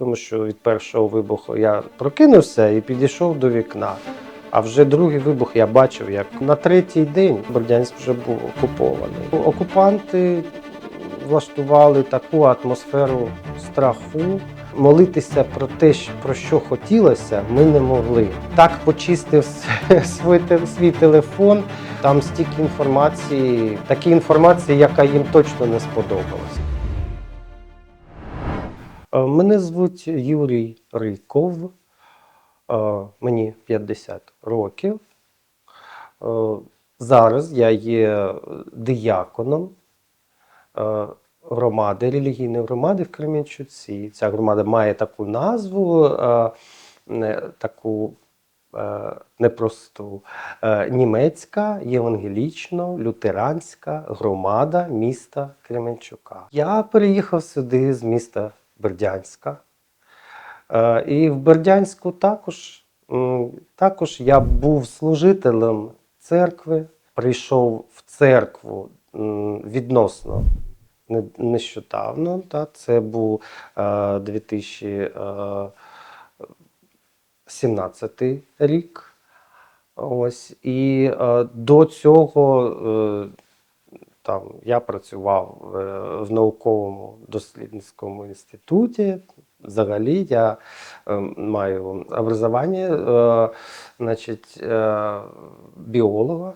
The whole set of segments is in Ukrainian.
тому що від першого вибуху я прокинувся і підійшов до вікна. А вже другий вибух я бачив, як на третій день Бердянськ вже був окупований. Окупанти влаштували таку атмосферу страху. Молитися про те, про що хотілося, ми не могли. Так почистив свій, свій телефон. Там стільки інформації, такі інформації, яка їм точно не сподобалася. Е, Мене звуть Юрій Рийков, Е, мені 50 років. Е, Зараз я є дияконом громади, релігійної громади в Кременчуці. Ця громада має таку назву, таку непросту. Німецька євангелічно-лютеранська громада міста Кременчука. Я переїхав сюди з міста Бердянська. Е, І в Бердянську також, також я був служителем церкви, прийшов в церкву відносно нещодавно. Та, це був е, 2017 рік. Ось, і е, до цього е, там, я працював е, в науковому дослідницькому інституті. Взагалі я е, маю образування е, значить, біолога.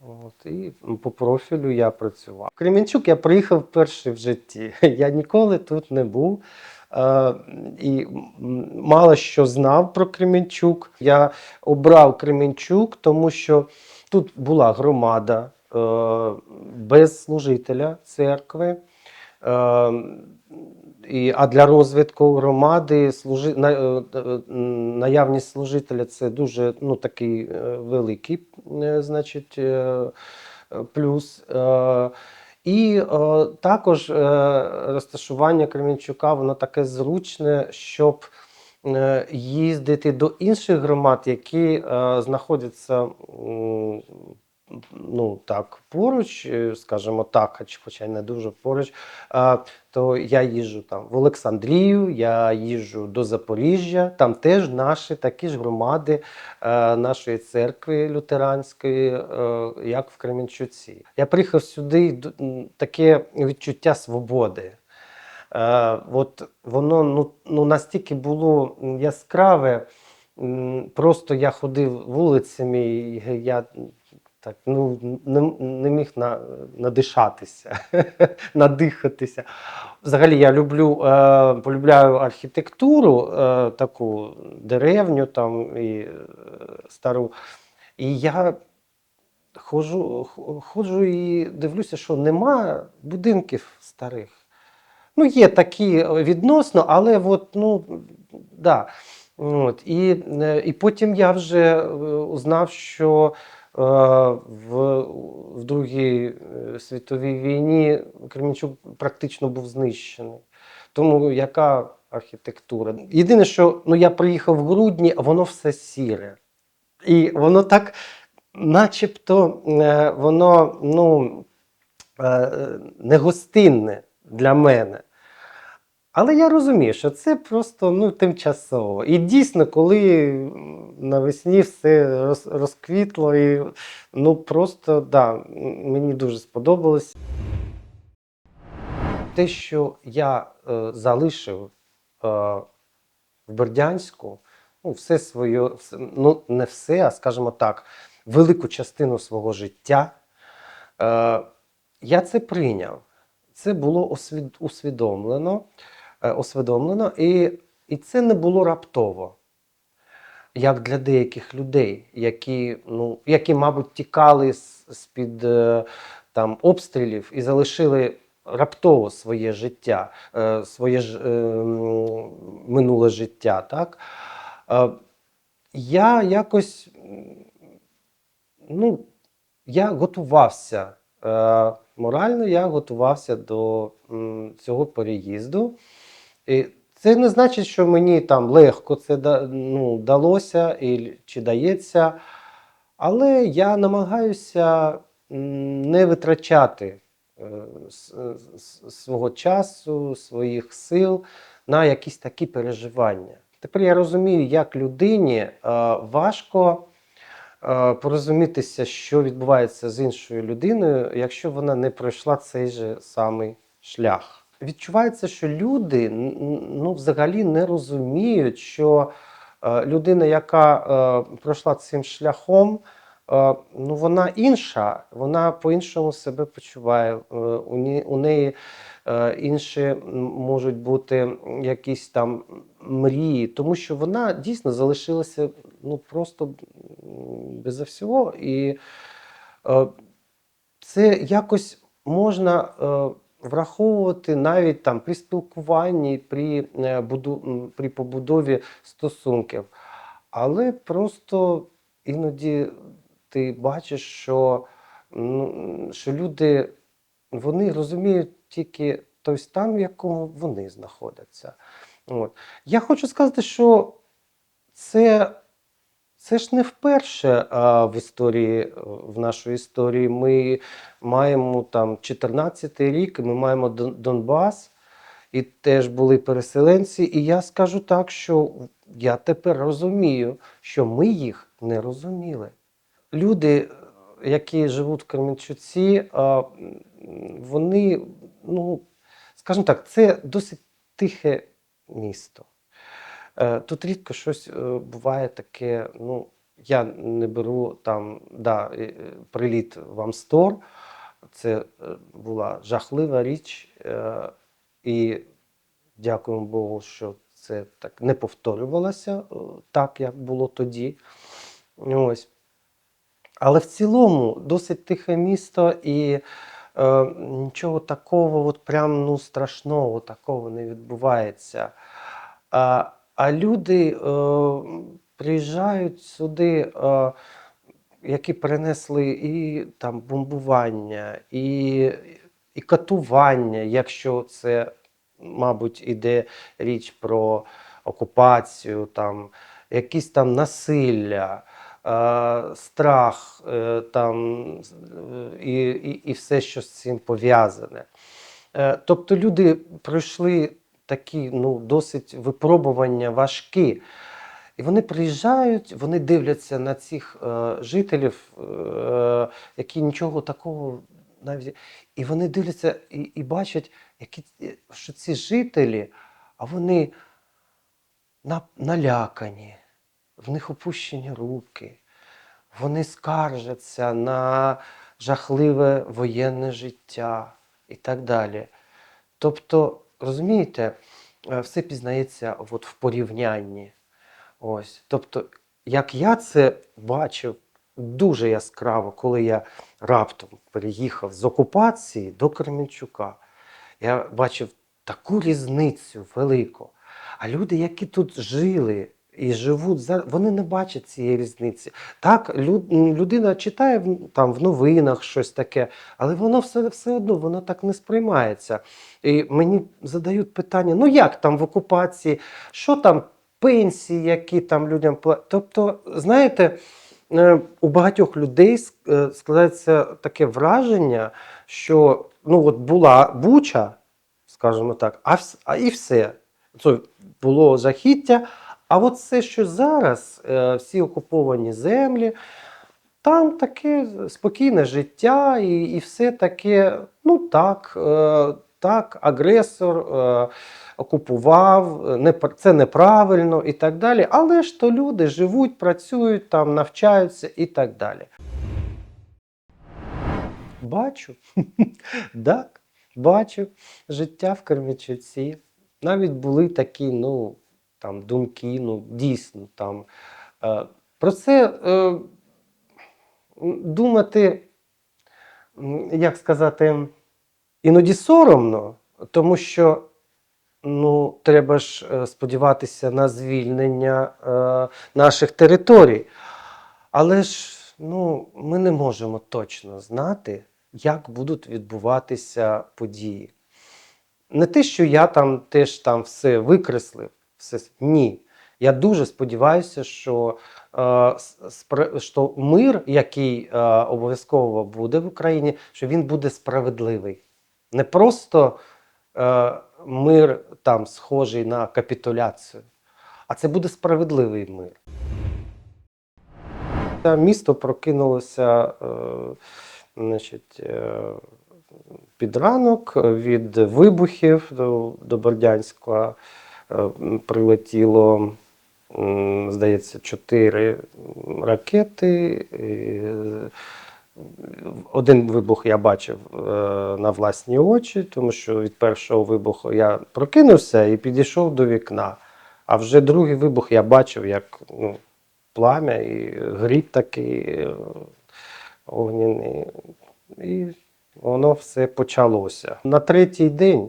От, і по профілю я працював. В Кремінчук я приїхав перший в житті. Я ніколи тут не був. Е, і мало що знав про Кременчук. Я обрав Кременчук, тому що тут була громада без служителя церкви. Е, а для розвитку громади е, е, наявність служителя це дуже ну, такий е, великий е, значить, е, е, плюс. Е, і е, також е, розташування Кременчука воно таке зручне, щоб е, їздити до інших громад, які е, знаходяться ну, так, поруч, е, скажімо так, хоча не дуже поруч. То я їжджу там в Олександрію, я їжджу до Запоріжжя, там теж наші такі ж громади е, нашої церкви лютеранської, е, як в Кременчуці. Я приїхав сюди, таке відчуття свободи. От воно ну, ну, настільки було яскраве. Просто я ходив вулицями, я так ну, не, не міг на, надишатися, надихатися. Взагалі я люблю, е, полюбляю архітектуру, е, таку деревню там і е, стару. І я ходжу, ходжу і дивлюся, що нема будинків старих. Ну, є такі відносно, але от, ну, да. От, і, е, і потім я вже е, узнав, що в, в Другій е, світовій війні Кременчук практично був знищений. Тому яка архітектура? Єдине, що ну, я приїхав в грудні, а воно все сіре. І воно так, начебто, е, воно ну, е, негостинне для мене. Але я розумію, що це просто ну, тимчасово. І дійсно, коли навесні все роз, розквітло, і ну просто да, мені дуже сподобалось. Те, що я е, залишив е, в Бердянську, ну, все своє, все- ну не все, а скажімо так, велику частину свого життя, е, я це прийняв. Це було усвідомлено, усвідомлено і, і це не було раптово. Як для деяких людей, які, ну, які мабуть, тікали з-під е, там, обстрілів і залишили раптово своє життя, е, своє ж, е, минуле життя. Так? Е, я якось ну, я готувався е, морально, я готувався до цього переїзду. Це не значить, що мені там легко це ну, далося і, чи дається. Але я намагаюся не витрачати е, свого часу, своїх сил на якісь такі переживання. Тепер я розумію, як людині е, важко е, порозумітися, що відбувається з іншою людиною, якщо вона не пройшла цей же самий шлях. Відчувається, що люди ну, взагалі не розуміють, що е, людина, яка е, пройшла цим шляхом, е, ну, вона інша, вона по-іншому себе почуває. У, неї інші можуть бути якісь там мрії, тому що вона дійсно залишилася ну, просто безо всього. І це якось можна е, враховувати навіть там при спілкуванні, при, е, буду, при побудові стосунків. Але просто іноді ти бачиш, що, ну, що люди вони розуміють тільки той стан, в якому вони знаходяться. От. Я хочу сказати, що це, це ж не вперше а, в історії, е, в нашій історії. Ми маємо там 14-й рік, ми маємо Донбас, і теж були переселенці. І я скажу так, що я тепер розумію, що ми їх не розуміли. Люди, е, які живуть в Кременчуці, вони, ну, скажімо так, це досить тихе місто. Е, Тут рідко щось е, буває таке. Ну, я не беру там да, е, приліт в Амстор. Це була жахлива річ. І дякуємо Богу, що це так не повторювалося так, як було тоді. Ось. Але в цілому досить тихе місто і нічого такого, от прям ну, страшного такого не відбувається. А люди е, приїжджають сюди, е, які перенесли і там бомбування, і, і катування, якщо це, мабуть, іде річ про окупацію, там, якісь там насилля. е, Страх е, там, і, і, і все, що з цим пов'язане. Е, Тобто люди пройшли такі ну, досить випробування важкі. І вони приїжджають, вони дивляться на цих е, жителів, е, які нічого такого навіть. І вони дивляться і, і бачать, які, що ці жителі, а вони на, налякані, в них опущені руки, вони скаржаться на жахливе воєнне життя і так далі. Тобто, розумієте, е, все пізнається от в порівнянні. Ось. Тобто, як я це бачив дуже яскраво, коли я раптом переїхав з окупації до Кременчука, я бачив таку різницю велику. А люди, які тут жили і живуть зараз, вони не бачать цієї різниці. Так, люд- людина читає там в новинах щось таке, але воно все, все одно воно так не сприймається. І мені задають питання: ну як там в окупації, що там пенсії, які там людям платять. Тобто, знаєте, е, у багатьох людей е, складається таке враження, що ну от була буча, скажімо так, а і все. Це було жахіття. А от все, що зараз, е, всі окуповані землі, там таке спокійне життя, і, і все таке, ну так, е, так, агресор е, окупував, це неправильно і так далі. Але ж то люди живуть, працюють там, навчаються і так далі. Бачу, так, бачу життя в Кременчуці. Навіть були такі, ну, там, думки, ну, дійсно, там. Е, про це е, думати, як сказати, іноді соромно, тому що ну, треба ж е, сподіватися на звільнення е, наших територій. Але ж ну, ми не можемо точно знати, як будуть відбуватися події. Не те, що я там теж там все викреслив, все ні. Я дуже сподіваюся, що, е, що мир, який е, обов'язково буде в Україні, що він буде справедливий. Не просто е, мир там схожий на капітуляцію, а це буде справедливий мир. Та Місто прокинулося е, значить, е, під ранок від вибухів до, до Бердянська прилетіло, здається, чотири ракети. Е, один вибух я бачив е, на власні очі, тому що від першого вибуху я прокинувся і підійшов до вікна. А вже другий вибух я бачив, як ну, плам'я і гріб такий е, огняний. І воно все почалося. На третій день,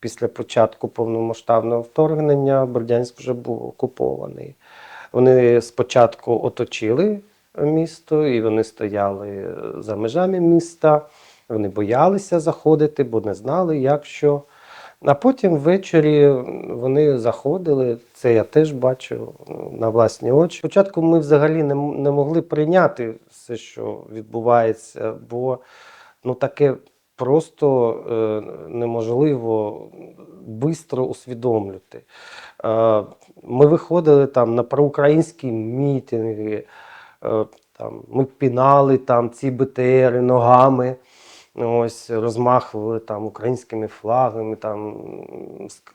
після початку повномасштабного вторгнення, Бердянськ вже був окупований. Вони спочатку оточили місто, і вони стояли за межами міста. Вони боялися заходити, бо не знали, як що. А потім ввечері вони заходили. Це я теж бачив на власні очі. Спочатку ми взагалі не, не могли прийняти все, що відбувається, бо ну таке просто е, неможливо швидко усвідомлювати. Е, ми виходили там на проукраїнські мітинги, е, там, ми пінали там ці БТРи ногами. Ось розмахували там українськими флагами, там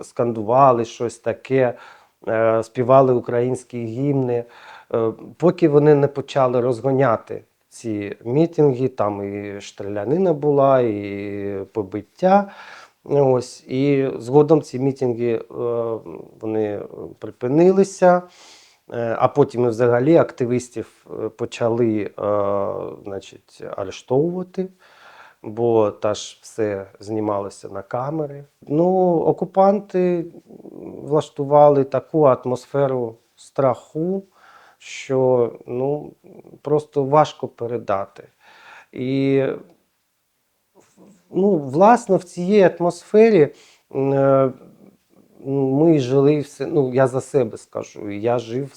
скандували щось таке, співали українські гімни. Поки вони не почали розгоняти ці мітинги, там і стрілянина була, і побиття. Ось, і згодом ці мітинги е, вони припинилися. Е, А потім взагалі активістів е, почали значить, арештовувати, бо та ж все знімалося на камери. Ну, окупанти влаштували таку атмосферу страху, що ну, просто важко передати. І ну, власне, в цій атмосфері е, ми жили все. Ну, я за себе скажу. Я жив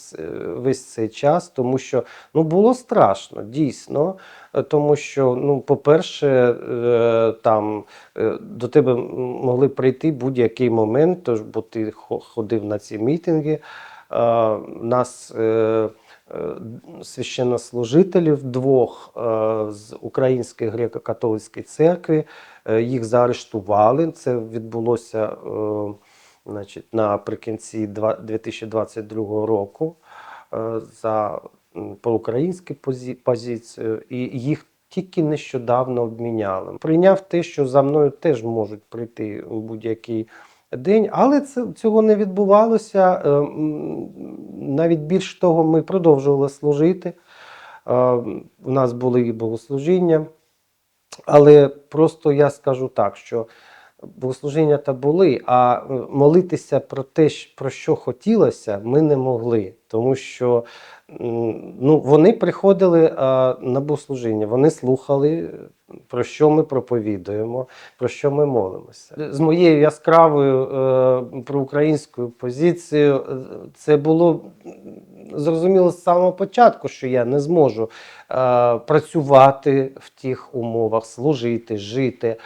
весь цей час, тому що ну, було страшно, дійсно. Е, Тому що, ну, по-перше, е, там е, до тебе могли прийти будь-який момент, тож, бо ти ходив на ці мітинги. Е, Нас е, е, священнослужителів двох з Української греко-католицької церкви їх заарештували. Це відбулося значить, наприкінці 2022 року за проукраїнську позицію, і їх тільки нещодавно обміняли. Прийняв те, що за мною теж можуть прийти будь-який день, але це, цього не відбувалося. Е, Навіть більш того, ми продовжували служити. Е, У нас були і богослужіння. Але просто я скажу так, що богослужіння та були, а е, молитися про те, про що хотілося, ми не могли. Тому що ну, вони приходили на богослужіння, вони слухали, про що ми проповідуємо, про що ми молимося. З моєю яскравою е, проукраїнською позицією е, це було зрозуміло з самого початку, що я не зможу е, працювати в тих умовах, служити, жити.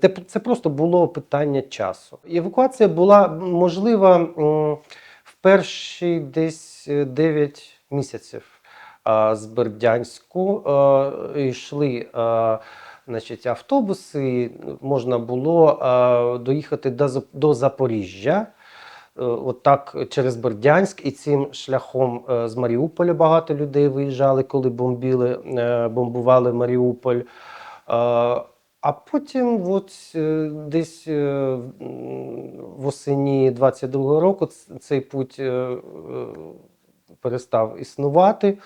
Це, це просто було питання часу. Евакуація була можлива в перші десь е, 9 місяців а, з Бердянську. е, Йшли е, значить, автобуси, можна було е, доїхати до, Запоріжжя. Е, От через Бердянськ і цим шляхом е, з Маріуполя багато людей виїжджали, коли бомбіли, е, бомбували Маріуполь. Е, А потім, от е, десь е, м, восені 22-го року цей путь е, е, перестав існувати.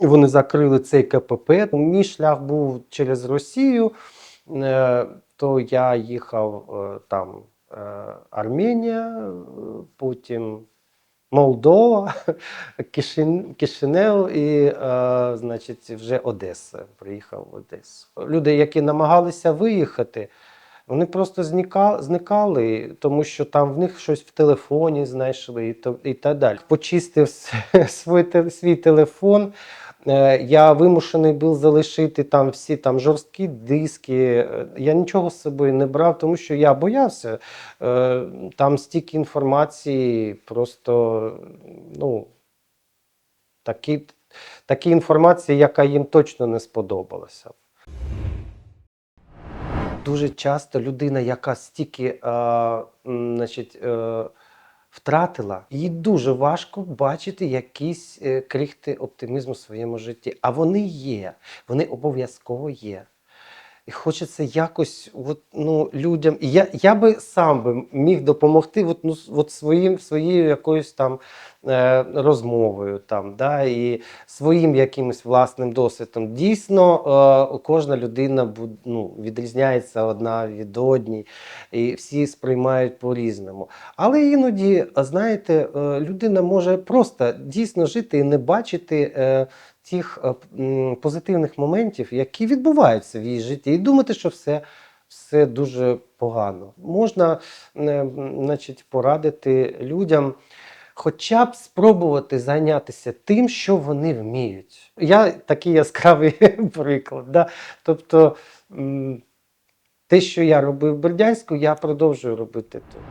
Вони закрили цей КПП. Мій шлях був через Росію, е, то я їхав е, там е, Арменія, потім Молдова, Кишинев і, значить, вже Одеса. Приїхав в Одесу. Люди, які намагалися виїхати, вони просто зникали, тому що там в них щось в телефоні знайшли і, то, і так далі. Почистив свій, телефон, Я вимушений був залишити там всі там жорсткі диски. Е, Я нічого з собою не брав, тому що я боявся. Е, Там стільки інформації, просто ну, такі, такі інформації, яка їм точно не сподобалася. Дуже часто людина, яка стільки е, значить, е, втратила, їй дуже важко бачити якісь е, крихти оптимізму в своєму житті. А вони є, вони обов'язково є. І хочеться якось от, ну, людям. І я, я би сам би міг допомогти от, ну, от своїм, своєю якоюсь там е, розмовою, там, да, і своїм якимось власним досвідом. Дійсно, е, кожна людина ну, відрізняється одна від одній, і всі сприймають по-різному. Але іноді, знаєте, е, людина може просто дійсно жити і не бачити. Е, Тих е, позитивних моментів, які відбуваються в її житті, і думати, що все, все дуже погано. Можна е, значить, порадити людям хоча б спробувати зайнятися тим, що вони вміють. Я такий яскравий приклад. Да? Тобто, те, що я робив в Бердянську, я продовжую робити тут.